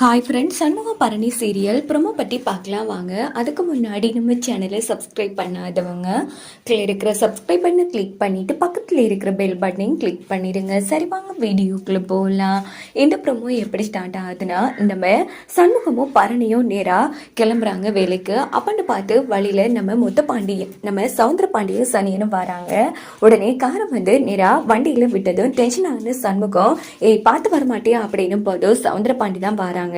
Hi friends Shanmuga Bharani serial promo பற்றி பார்க்கலாம் வாங்க. அதுக்கு முன்னாடி நம்ம சேனலை சப்ஸ்கிரைப் பண்ணாதவங்க கீழே இருக்கிற சப்ஸ்கிரைப் பண்ணி கிளிக் பண்ணிவிட்டு பக்கத்தில் இருக்கிற பெல் பட்டனையும் கிளிக் பண்ணிடுங்க சரி வாங்க வீடியோக்குள்ளே போகலாம் இந்த ப்ரொமோ எப்படி ஸ்டார்ட் ஆகுதுன்னா நம்ம சண்முகமும் பரணியும் நேராக கிளம்புறாங்க வேலைக்கு. அப்பன்னு பார்த்து வழியில் நம்ம முத்தப்பாண்டியன் நம்ம சவுந்தர பாண்டியன் சனியனும் வராங்க. உடனே காரம் வந்து நேராக வண்டியில் விட்டதும் டென்ஷன் ஆகுது சண்முகம். ஏய் பார்த்து வர அப்படின்னு அப்படின்னும் போதும் சவுந்தர பாண்டி தான் வராங்க.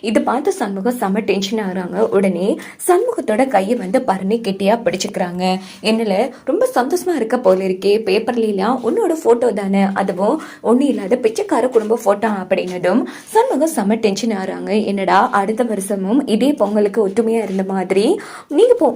இது பார்த்து சண்முகம் செம்ம டென்ஷன் ஆகிறாங்க உடனே சண்முகத்தோட கையை வந்து பரணி கெட்டியாக பிடிச்சிக்கிறாங்க. என்னல ரொம்ப சந்தோஷமா இருக்க போல இருக்கே. பேப்பர்லாம் உன்னோட ஃபோட்டோ தானே. அதுவும் ஒன்றும் இல்லாத பிச்சைக்கார குடும்ப ஃபோட்டோ அப்படின்னதும் சண்முகம் செம்ம டென்ஷன் ஆகிறாங்க என்னடா அடுத்த வருஷமும் இதே பொங்கலுக்கு ஒற்றுமையாக இருந்த மாதிரி நீங்கள் போ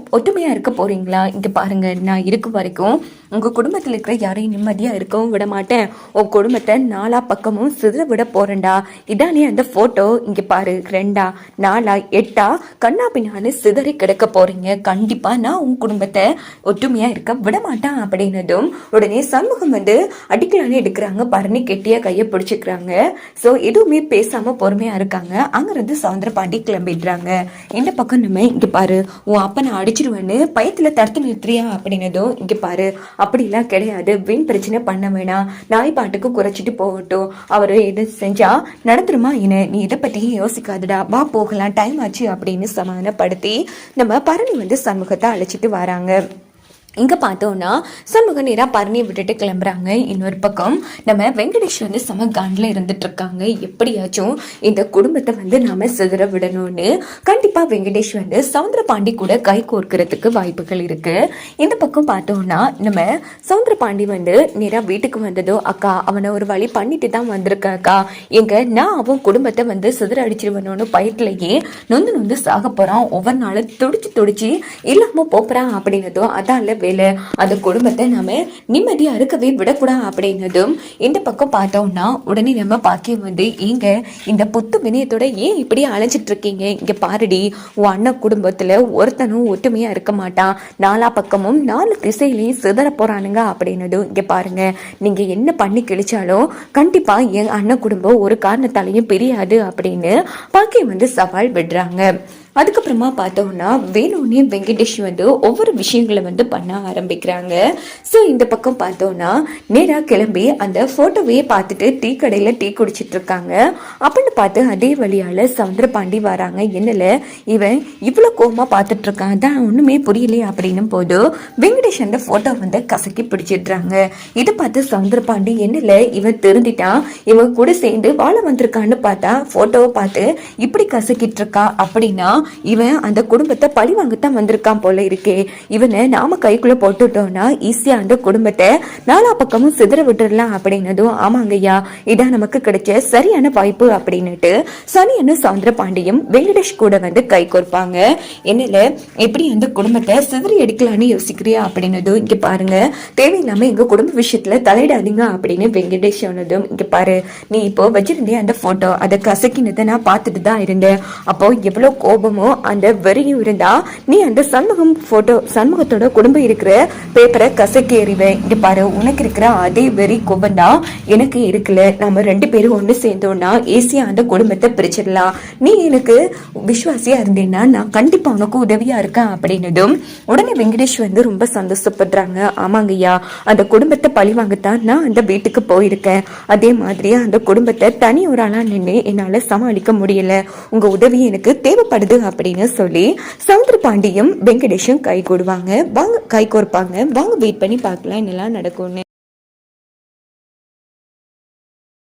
இருக்க போகிறீங்களா இங்கே பாருங்கள் நான் இருக்கும் வரைக்கும் உங்கள் குடும்பத்தில் இருக்கிற யாரையும் நிம்மதியாக இருக்கவும் விட மாட்டேன். உன் குடும்பத்தை நாலா பக்கமும் சிதற விட போறேன்டா. இதானே அந்த ஃபோட்டோ இங்கே பாரு. ரெண்டா நாலா எட்டா கண்ணா பின்னான்னு சிதறி கிடக்க போறீங்க. கண்டிப்பாக நான் உன் குடும்பத்தை ஒற்றுமையாக இருக்க விடமாட்டேன் அப்படின்னதும் உடனே சண்முகம் வந்து அடிக்கலான்னு எடுக்கிறாங்க. பரணி கெட்டியாக கையை பிடிச்சிக்கிறாங்க. ஸோ எதுவுமே பேசாமல் பொறுமையாக இருக்காங்க. அங்கேருந்து சவுந்தர பாண்டி கிளம்பிடுறாங்க. இந்த பக்கம் நம்ம இங்கே பாரு. உன் அப்பனை அடிச்சிருவேன்னு பயத்தில் தடுத்து நிறுத்துறியா அப்படின்னதும் இங்கே பாரு. அப்படிலாம் கிடையாது. வீண் பிரச்சனை பண்ண வேணாம். நாய் பாட்டுக்கு குறைச்சிட்டு போகட்டும். அவர் இது செஞ்சா நடத்துருமா என்ன? நீ இதை பற்றியும் யோசிக்காதடா. வா போகலாம். டைம் ஆச்சு அப்படின்னு சமாதானப்படுத்தி நம்ம பரணி வந்து சமூகத்தை அழைச்சிட்டு வராங்க. இங்கே பார்த்தோன்னா சண்முக நேராக பரணியை விட்டுட்டு கிளம்புறாங்க. இன்னொரு பக்கம் நம்ம வெங்கடேஷ் வந்து செம காண்டில் இருந்துட்டு இருக்காங்க எப்படியாச்சும் இந்த குடும்பத்தை வந்து நாம் சிதற விடணும்னு கண்டிப்பாக வெங்கடேஷ் வந்து சவுந்தர பாண்டி கூட கை கோர்க்கிறதுக்கு வாய்ப்புகள் இருக்குது இந்த பக்கம் பார்த்தோம்னா நம்ம சவுந்தர பாண்டி வந்து நேராக வீட்டுக்கு வந்ததோ அக்கா அவனை ஒரு வழி பண்ணிட்டு தான் வந்திருக்க அக்கா. எங்க நான் அவன் குடும்பத்தை வந்து சிதற அடிச்சிருவனோன்னு பயத்திலேயே நொந்து நொந்து சாக போகிறான் ஒவ்வொரு நாளும் துடிச்சு துடிச்சு இல்லாமல் போகிறான் அப்படின்னதோ அதான் வேலை அந்த குடும்பத்தை நாம நிம்மதியா இருக்கவே விடக்கூடாது அப்படின்னதும் இந்த பக்கம் பார்த்தோம்னா உடனே நம்ம பாக்கியம் வந்து ஏங்க இந்த புத்து வினயத்தோட ஏன் இப்படி அலைஞ்சிட்டு இருக்கீங்க? இங்கே பாருடி உன் அண்ணன் குடும்பத்துல ஒருத்தனும் ஒற்றுமையா இருக்க மாட்டான். நாலா பக்கமும் நாலு திசையிலையும் சிதற போறானுங்க அப்படின்னதும் இங்கே பாருங்க. நீங்க என்ன பண்ணி கிழிச்சாலும் கண்டிப்பாக என் அண்ணன் குடும்பம் ஒரு காரணத்தாலையும் பிரியாது அப்படின்னு பாக்கியம் வந்து சவால் விடுறாங்க. அதுக்கப்புறமா பார்த்தோம்னா வேணும்னே வெங்கடேஷ் வந்து ஒவ்வொரு விஷயங்களை வந்து பண்ண ஆரம்பிக்கிறாங்க. ஸோ இந்த பக்கம் பார்த்தோம்னா நேராக கிளம்பி அந்த ஃபோட்டோவையே பார்த்துட்டு டீ கடையில் டீ குடிச்சிட்டு இருக்காங்க. அப்படின்னு பார்த்து அதே வழியால் சவுந்தர பாண்டி வராங்க. என்னல இவன் இவ்வளோ கோவமாக பார்த்துட்டு இருக்கான். தான் ஒன்றுமே புரியலையே அப்படின்னும் போது வெங்கடேஷ் அந்த ஃபோட்டோ வந்து கசக்கி பிடிச்சிடுறாங்க. இதை பார்த்து சவுந்தர பாண்டி என்னல இவன் திருந்திட்டான் இவன் கூட சேர்ந்து வாழ வந்திருக்கான்னு பார்த்தா ஃபோட்டோவை பார்த்து இப்படி கசக்கிட்டு இருக்கா அப்படின்னா இவன் அந்த குடும்பத்தை பழி வாங்கத்தான் வந்திருக்கான் போல இருக்கே. இவனை நாம கைக்குள்ள போட்டுட்டோம்னா ஈஸியா அந்த குடும்பத்தை நாலா பக்கமும் சிதற விட்டுடலாம் அப்படின்னதும் ஆமாங்கய்யா இதான் நமக்கு கிடைச்ச சரியான வாய்ப்பு அப்படின்னுட்டு சனியனும் சவுந்தர பாண்டியும் வெங்கடேஷ் கூட வந்து கை கோர்ப்பாங்க. என்னல எப்படி அந்த குடும்பத்தை சிதறி எடுக்கலான்னு யோசிக்கிறியா அப்படின்னதும் இங்க பாருங்க. தேவையில்லாம எங்க குடும்ப விஷயத்துல தலையிடாதீங்க அப்படின்னு வெங்கடேஷ் சொன்னதும் இங்க பாரு. நீ இப்போ வச்சிருந்தே அந்த போட்டோ அதை கசக்கினதை நான் பார்த்துட்டு தான் இருந்தேன். அப்போ எவ்வளவு கோபம் அந்த வெறியும் இருந்தா நீ அந்த சண்முகம் போட்டோ சண்முகத்தோட குடும்பம் இருக்கிற பேப்பரை கசக்கி எறிவேன். இங்க பாரு உனக்கு இருக்கிற அதே வெறி கோபம் தான் எனக்கு இருக்குல்ல. நம்ம ரெண்டு பேரும் ஒன்று சேர்ந்தோம்னா ஈஸியா அந்த குடும்பத்தை பிரிச்சிடலாம். நீ எனக்கு விசுவாசியா இருந்தேன்னா நான் கண்டிப்பா உனக்கு உதவியா இருக்கேன் அப்படின்னதும் உடனே வெங்கடேஷ் வந்து ரொம்ப சந்தோஷப்படுறாங்க. ஆமாங்கய்யா அந்த குடும்பத்தை பழி வாங்கத்தான் நான் அந்த வீட்டுக்கு போயிருக்கேன். அதே மாதிரியே அந்த குடும்பத்தை தனி ஒரு ஆளா நின்று என்னால சமாளிக்க முடியல. உங்க உதவி எனக்கு தேவைப்படுது அப்படின்னு சொல்லி சமுத்திர பாண்டியும் வெங்கடேஷும் கை கொடுவாங்க வாங்க கை கோர்ப்பாங்க. வாங்க வெயிட் பண்ணி பார்க்கலாம் என்னெல்லாம் நடக்கும்னு.